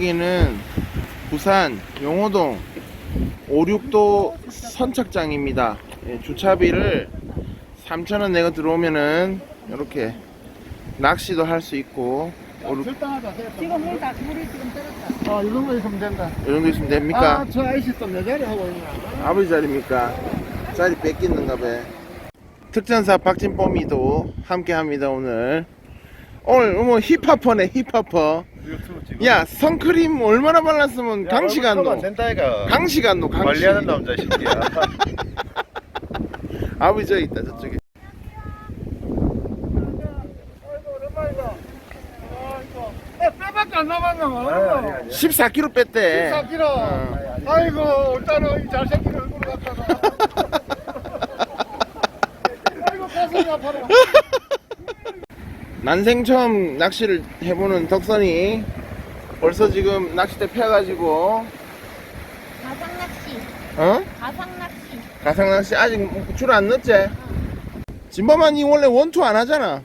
여기는 부산 용호동 56도 선착장입니다. 예, 주차비를 3,000원 내고 들어오면은 이렇게 낚시도 할 수 있고 오륙- 적당하다. 지금 물이 다 물이 지금 떨었다. 아, 이런 거 있으면 된다. 이 정도 있으면 됩니까? 아, 저 아이씨 또내 자리 하고 있냐. 아버지 자리입니까? 자리 뺏기는가 봐. 특전사 박진범이도 함께 합니다, 오늘. 오늘 뭐 힙합퍼네, 힙합퍼. 지금 야, 선크림 얼마나 발랐으면 강시 간안 노. 된다 이가 강시 간 노, 강시. 관리하는 남자 새끼야 아버지 저기 있다, 저쪽에. 빼밖에 안 남았나? 아니. 14kg 뺐대. 14kg. 어. 아이고, 일단은 이 잘생긴 얼굴 갖다가. 아이고, 가슴이 아파라. 난생 처음 낚시를 해보는 덕선이 벌써 지금 낚싯대 펴가지고, 가상 낚시. 어? 가상 낚시. 가상 낚시 아직 줄 안 넣었지? 진범아니 원래 원투 안 하잖아.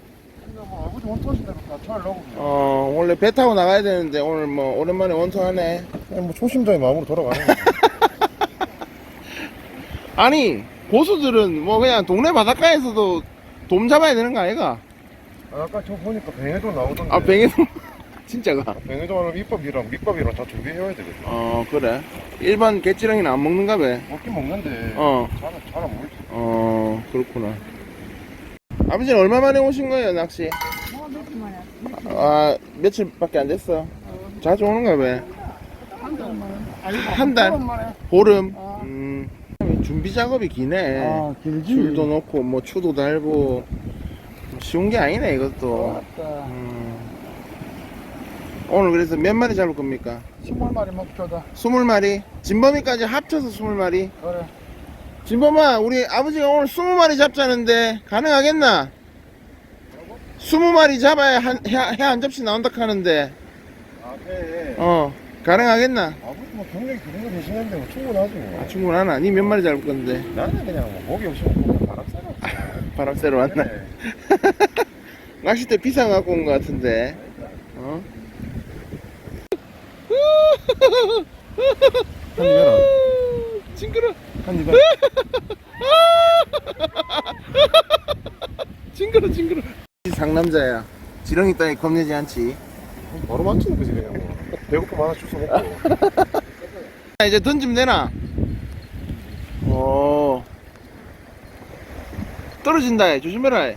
근데 뭐 아버지 원토시니까 잘 나오고. 어, 원래 배 타고 나가야 되는데 오늘 뭐 오랜만에 원투 하네. 뭐 초심자의 마음으로 돌아가는 거야 아니, 고수들은 뭐 그냥 동네 바닷가에서도 돔 잡아야 되는 거 아이가? 아까 저 보니까 뱅에도 나오던데 아, 뱅에돔. 진짜가? 뱅에도 하는 밑밥이랑 밑밥이랑 다 준비해야 되거든 어, 그래. 일반 개찌렁이는 안 먹는가 봐. 먹긴 먹는데 어, 잘안 잘안 먹지 어, 그렇구나. 아버지는 얼마 만에 오신 거예요, 낚시? 뭐 며칠 만에 아, 며칠밖에 안 됐어. 자주 오는가 봐. 한 달? 보름. 아. 음, 준비 작업이 기네. 아, 길지. 줄도 놓고 뭐 추도 달고 쉬운 게 아니네 이것도. 맞다. 음. 오늘 그래서 몇 마리 잡을 겁니까? 20마리 목표다. 20마리? 진범이까지 합쳐서 20마리? 그래. 진범아 우리 아버지가 오늘 20마리 잡자는데 가능하겠나? 20마리 잡아야 한, 해, 해한 접시 나온다 하는데 아 네 어 가능하겠나? 아버지 뭐 경력이 그 정도 되시는데 뭐 충분하지 뭐 아, 충분하나? 니몇 마리 잡을 건데 나는 그냥 뭐 목이 없이 먹고 바람 쐬라 바람 쐬러 왔나? 네. 낚싯대 비상 갖고 온것 같은데 어? 한 입에라 징그러. 한 입에 징그러 징그러. 상남자야. 지렁이 따위 겁내지 않지. 바로 맞추는 거지 그냥. 뭐 배고프면 하나 주워 먹고. 자, 이제 던지면 되나? 오. 떨어진다 조심해라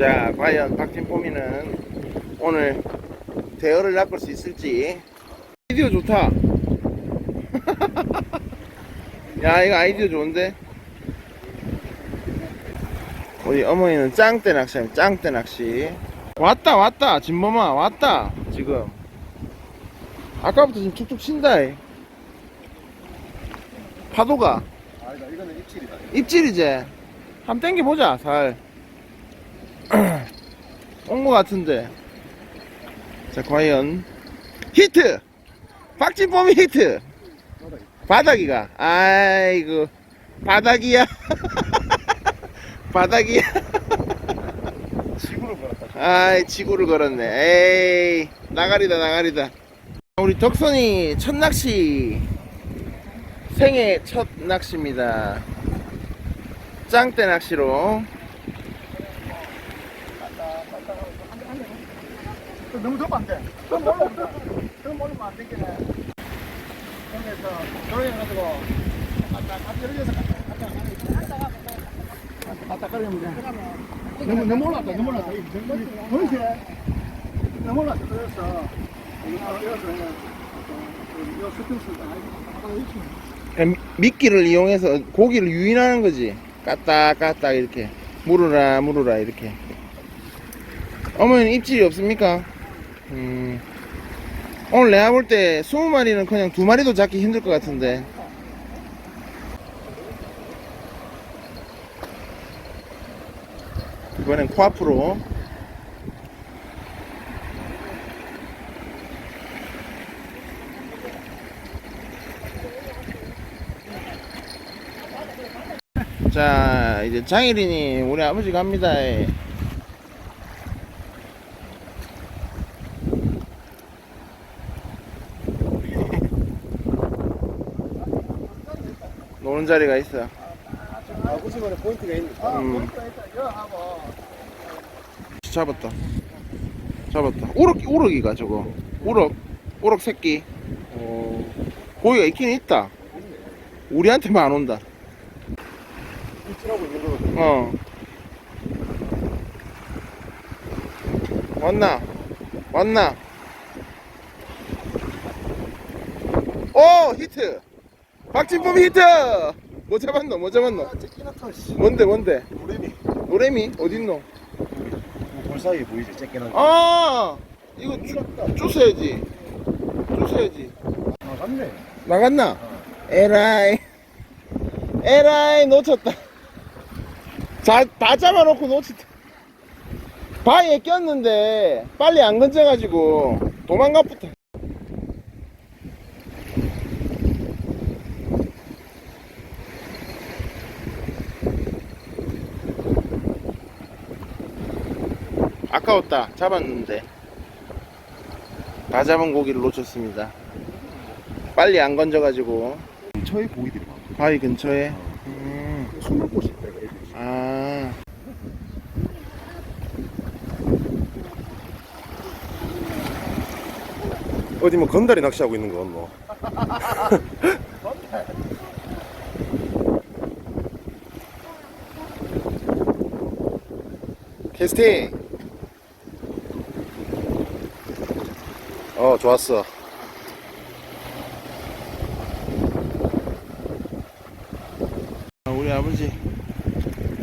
자 과연 박진범이는 오늘 대어를 낚을 수 있을지. 아이디어 좋다. 야 이거 아이디어 좋은데? 우리 어머니는 짱대 낚시하면 짱대 낚시. 왔다 왔다 진범아 왔다. 지금. 아까부터 지금 툭툭 친다 이. 파도가. 아니다 이거는 입질이다. 입질이지? 한번 땡겨보자 살 온거 같은데. 자 과연 히트! 박진범이 히트! 바닥이가. 아이고 바닥이야. 바닥이야. 지구를 걸었다. 아이 지구를 걸었네. 에이 나가리다 나가리다. 우리 덕선이 첫 낚시. 생애 첫 낚시입니다. 짱대 낚시로 너무 더면 안 돼. 너무 멀면 너무 멀면 안 되겠네. 그래서 조용해가지고 아까 같이 열려서 갔다 가려면 돼. 너무 너무 올랐다. 너무 올랐다. 너무 올랐다. 그래서 미끼를 이용해서 고기를 유인하는 거지 까딱 까딱 이렇게 물으라 물으라 이렇게 어머니는 입질이 없습니까? 음, 오늘 내가 볼 때 20마리는 그냥 두 마리도 잡기 힘들 것 같은데. 이번엔 코앞으로. 자, 이제 장일이니 우리 아버지 갑니다. 예. 노는 자리가 있어. 아버지만의 포인트가 있는. 아, 음. 포인트가 있다. 이거 하고. 잡았다. 잡았다. 우럭, 우럭이가 저거. 우럭, 우럭 새끼. 어, 고기가 있긴 있다. 우리한테만 안 온다. 입질하고 있는 거거든. 어. 왔나? 왔나? 오! 히트! 박진범 히트! 뭐 잡았노? 뭐 잡았노? 아. 뭔데, 뭔데? 노래미. 노래미? 어딨노? 볼 사이에 보이지 째끼나. 아! 이거 쭈어야지 아, 맞네. 나갔나? 에라이. 에라이, 놓쳤다. 자, 다 잡아놓고 놓쳤다. 바위에 꼈는데, 빨리 안 건져가지고, 도망가부터. 아까웠다. 잡았는데. 다 잡은 고기를 놓쳤습니다. 빨리 안 건져 가지고, 근처에 고기들이 많아. 바위 근처에. 음. 숨을 곳이 있다. 애들이. 아. 어디 뭐 건달이 낚시하고 있는 거 같노? 캐스팅! 어, 좋았어. 아, 우리 아버지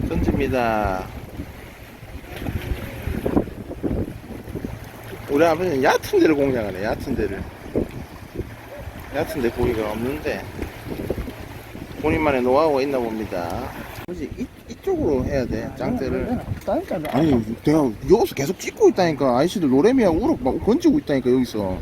던집니다. 우리 아버지는 얕은 데를 공략하네, 얕은 데를. 얕은 데 고기가 없는데, 본인만의 노하우가 있나 봅니다. 아버지, 이, 이쪽으로 해야 돼, 짱대를. 아니, 내가 여기서 계속 찍고 있다니까. 아저씨들 노래미하고 우럭 막 건지고 있다니까, 여기서.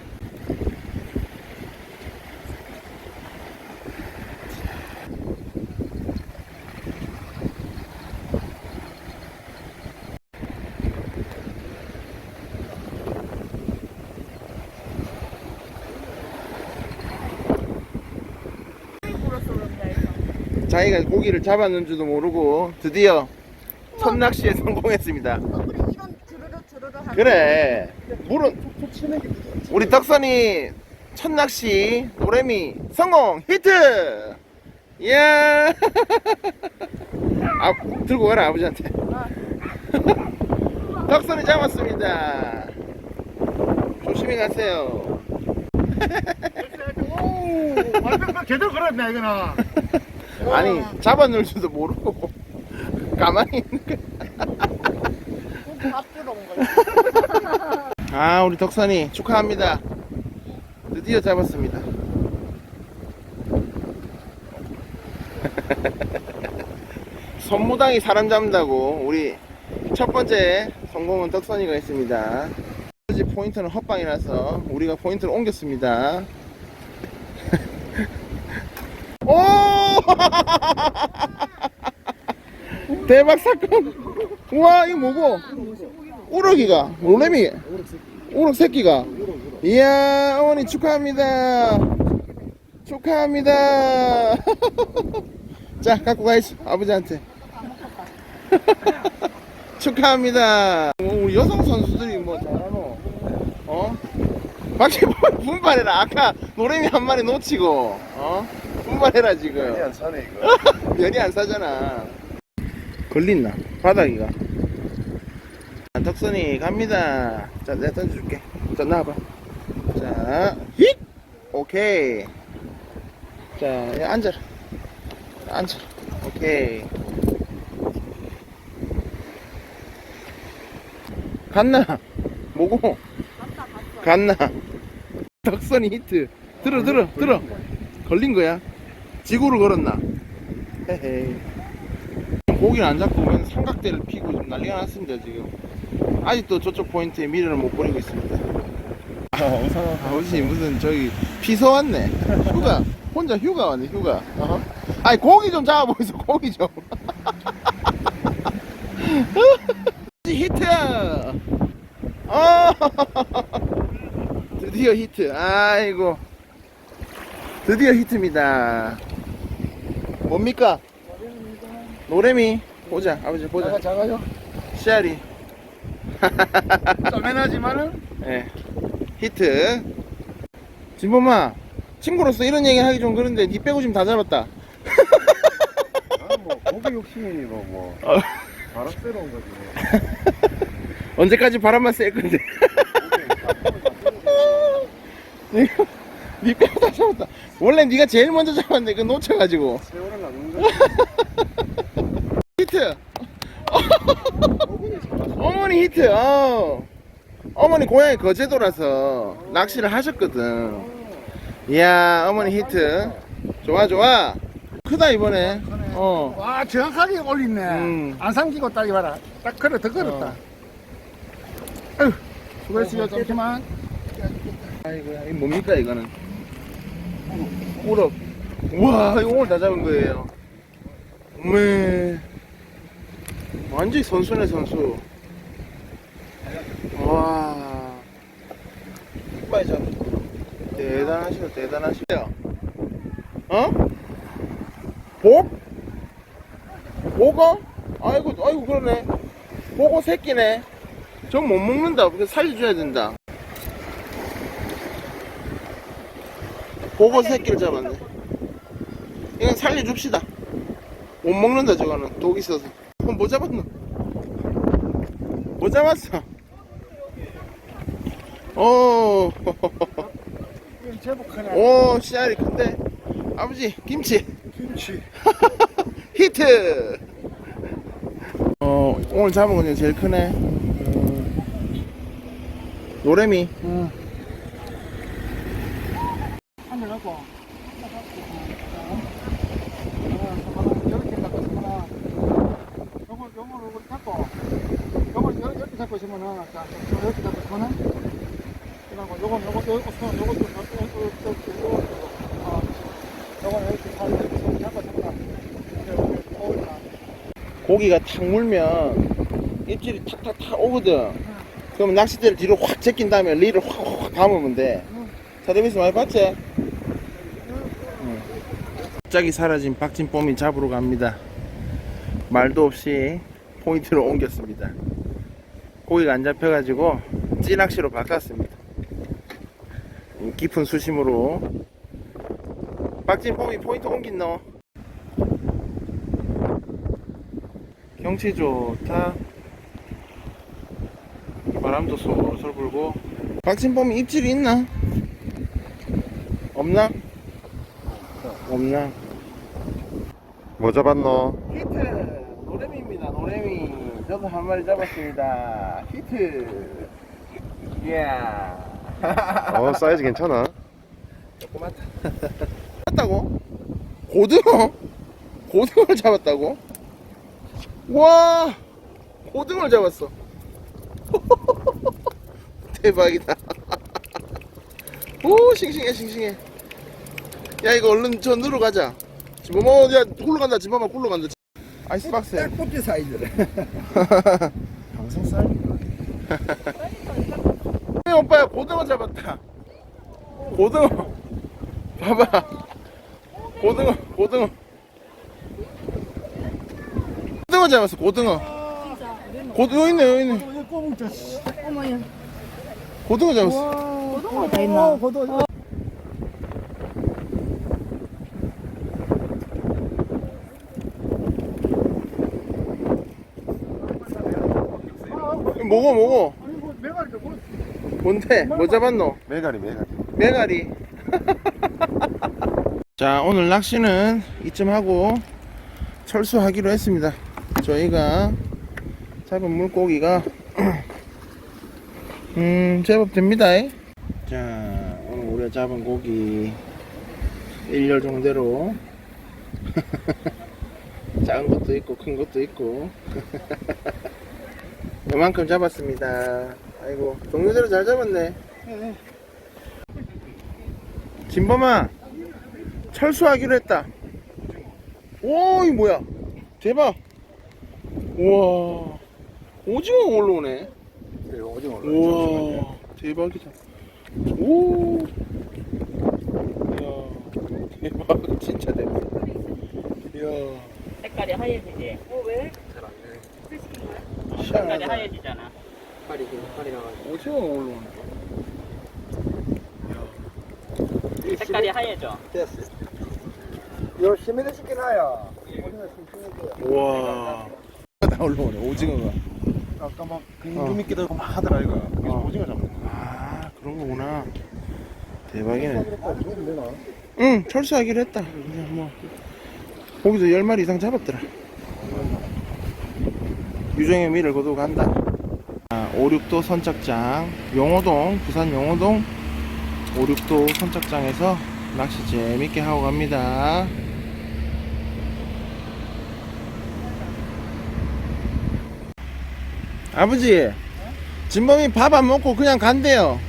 자기가 고기를 잡았는 줄도 모르고 드디어 첫 낚시에 성공했습니다. 우리 이런 주르르 주르르 하는. 그래. 물은 툭툭 치는 게 무슨 우리 덕선이 첫 낚시 노래미 성공 히트. 이야. 아 들고 가라 아버지한테. 덕선이 잡았습니다. 조심히 가세요. 오, 완전 그 제대로 걸었네 이거는. 아니 잡아놓을 줄도 모르고. 가만히 있는 거. 밥 주러 온 거야. 아 우리 덕선이 축하합니다. 드디어 잡았습니다. 선무당이 사람 잡는다고 우리 첫 번째 성공은 덕선이가 했습니다. 아버지 포인트는 헛방이라서 우리가 포인트를 옮겼습니다. 오 대박 사건. 우와 이거 뭐고? 우럭이가. 롤레미 우럭 새끼가. 이야 어머니 축하합니다. 축하합니다. 자 갖고 가있어 아버지한테. 축하합니다. 어, 우리 여성 선수들이 뭐 잘하노? 어? 밖에 분발해라. 아까 노래미 한 마리 놓치고. 어? 분발해라 지금 안 사네, 이거. 면이 안 사잖아. 걸린나? 바닥이가. 자, 덕선이 갑니다. 자, 내가 던져줄게. 자, 나와봐. 자, 힛! 오케이. 자, 야, 앉아라. 앉아라. 오케이. 갔나? 뭐고? 갔나? 덕선이 히트. 들어, 들어, 들어. 걸린 거야. 지구를 걸었나? 헤헤. 고기를 안 잡고 그냥 삼각대를 피고 좀 난리가 났습니다 지금. 아직도 저쪽 포인트에 미련을 못 버리고 있습니다. 아버지 무슨 저기 피서 왔네. 휴가 혼자 휴가 왔네 휴가. 어허. 아니 고기 좀 잡아보이소 고기 좀. 히트! 아 드디어 히트. 아이고. 드디어 히트입니다. 뭡니까? 노래미. 보자, 아버지 보자. 작아 작아요. 씨알이. 쪼매나지만은 예. 히트. 진범아, 친구로서 이런 얘기 하기 좀 그런데 니 빼고 지금 다 잡았다. 아뭐 고기 욕심이 뭐뭐 어. 바람스러운 거지 언제까지 바람만 쐴 건데. 니가- 니 빼고 다 잡았다. 원래 니가 제일 먼저 잡았는데 그 놓쳐가지고. 거지 히트. 어머니 히트. 어. 어머니 고향이 거제도라서 낚시를 하셨거든. 이야, 어머니 히트. 좋아, 좋아. 크다 이번에. 어. 와 정확하게 올리네. 음. 안 삼키고 딱 이봐라. 딱 걸어 더 걸었다. 어. 아유, 수고했어요. 잠시만. 아이고야, 이 뭡니까 이거는? 우럭. 우와, 이거 오늘 다 잡은 거예요. 네. 완전히 선수네 선수. 와. 잡. 대단하시다, 대단하시다. 어? 복? 보고? 아이고, 아이고 그러네. 보고 새끼네. 전못 먹는다. 그래서 살려줘야 된다. 보고 새끼를 잡았네. 이건 살려줍시다. 못 먹는다, 저거는. 독 있어서. 그럼 뭐 잡았노? 뭐 잡았어? 오, 제법 크네. 오, 씨알이 큰데. 아버지, 김치. 김치. 히트! 어, 오늘 잡은 거 중에 제일 크네. 노래미. 응. 한대 갖고. 이렇게 갖고 있으면은 요거 잡고 요거 요- 이렇게 잡고 있으면은 자 이렇게 잡고 있으면은 그리고 요거 요거 요거 손 요거 좀 요거 요거 요거 어 요거는 이렇게 살 이렇게 손 잡고 잡고 이렇게 올라 고기가 탁 물면 입질이 탁탁탁 오거든. 그러면 낚싯대를 뒤로 확 제낀 다음에 리를 확확 감으면 돼. 텔레비전 많이 봤지? 응. 갑자기 사라진 박진범이 잡으러 갑니다. 말도 없이 포인트를 옮겼습니다. 고기가 안 잡혀가지고 찌낚시로 바꿨습니다. 이 깊은 수심으로 박진범이 포인트 옮긴 너. 경치 좋다. 바람도 솔솔 불고. 박진범이 입질이 있나? 없나? 없나? 뭐 잡았노? 히트! 노래미입니다, 노래미. 저도 한 마리 잡았습니다. 히트! 이야. 어 사이즈 괜찮아 조그맣다. 잡았다고? 고등어? 고등어를 잡았다고? 와! 고등어를 잡았어. 대박이다. 오, 싱싱해, 싱싱해. 야, 이거 얼른 저 누러 가자. 지금 뭐, 야, 굴러 간다. 지금 봐봐, 굴러 간다. 아이스박스에. 딱 뽑기 사이즈래 방송 사이즈 이 오빠야, 고등어 잡았다. 고등어. 봐봐. 고등어, 고등어. 고등어 잡았어, 고등어. 고등어 있네, 여기 있네. 어머야. 고등어 잡았어. 고등어가 다 있나? 어, 고도 뭐고, 뭐고? 아니 뭐 메가리 뭐 뭔데? 뭐 잡았노? 메가리 메가리 메가리. 자, 오늘 낚시는 이쯤 하고 철수하기로 했습니다. 저희가 잡은 물고기가 음, 제법 됩니다. 자, 오늘 우리가 잡은 고기 1열 정도로 작은 것도 있고 큰 것도 있고 요만큼 잡았습니다. 아이고, 종류대로 잘 잡았네. 진범아 철수하기로 했다 오이 뭐야 대박 우와. 오징어 올라오네. 네, 오징어 올라. 우와. 대박이다. 오. 이야. 대박. 진짜 대박. 이야. 색깔이 하얘지지. 어 왜? 색깔이 시원하다. 하얘지잖아. 오징어 올라오네. 색깔이 하얘져. 요 시민의. 오징어 심심해. 우와. 다 올라오네. 오징어가. 아까 막 어. 좀 있기도 하고 막 하더라 이거. 그래서 어. 오징어 잡는 거. 아 그런 거구나. 대박이네. 아, 되나? 응 철수하기로 했다. 그냥 뭐 거기서 열 마리 이상 잡았더라. 유정의 미를 거두고 간다. 아, 5, 6도 선착장 용호동 부산 용호동 5, 6도 선착장에서 낚시 재밌게 하고 갑니다. 아버지 진범이 밥 안 먹고 그냥 간대요.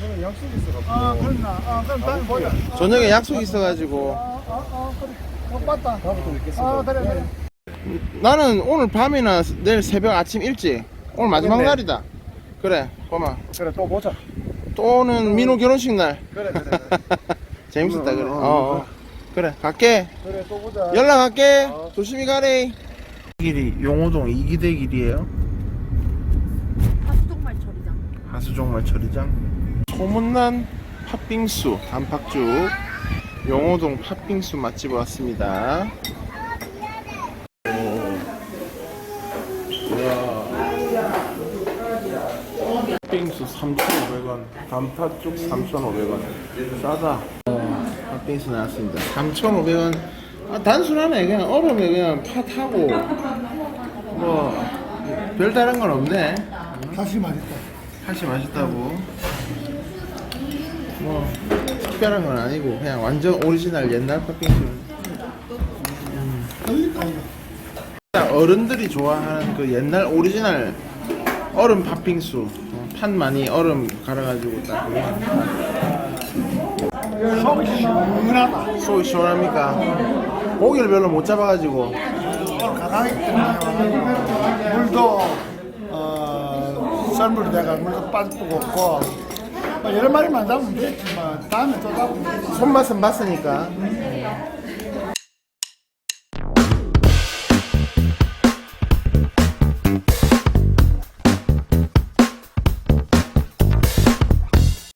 저는 약속이 있어가지고. 아, 그렇나. 아, 그럼 다음에 보자. 저녁에 약속 있어가지고 아, 아, 아, 그래. 어, 맞다. 다음부터 뵙겠습니다. 아, 그래, 그래. 나는 오늘 밤이나 내일 새벽 아침 일찍 오늘 마지막 그래. 날이다 그래 고마 그래 또 보자. 또는 민호 결혼식 날 그래 그래. 그래. 재밌었다 어, 그래 어, 어. 그래 갈게 그래, 또 보자. 연락할게 어. 조심히 가래 길이 용호동 이기대 길이에요 파수동말 처리장. 하수종말 처리장 소문난 팥빙수 단팥죽 용호동 팥빙수 맛집 왔습니다 팥빙수 3,500원 단팥죽 3,500원. 싸다. 어, 팥빙수 나왔습니다. 3,500원. 아, 단순하네. 그냥 얼음에 그냥 팥하고. 뭐 별다른 건 없네. 다시 맛있다. 팥이 맛있다고. 뭐 특별한 건 아니고 그냥 완전 오리지널 옛날 팥빙수 이거? 어른들이 좋아하는 그 옛날 오리지널 얼음 팥빙수 어, 팥 많이 얼음 갈아가지고 딱 속이 시원하다. 속이 시원합니까? 고기를 별로 못 잡아가지고 오늘 가랑이 때문에 물도, 어, 썰물이 내가 물도 빠지고 없고, 뭐 여러 마리만 잡으면 되지, 뭐. 다음에 또 되지. 손맛은 봤으니까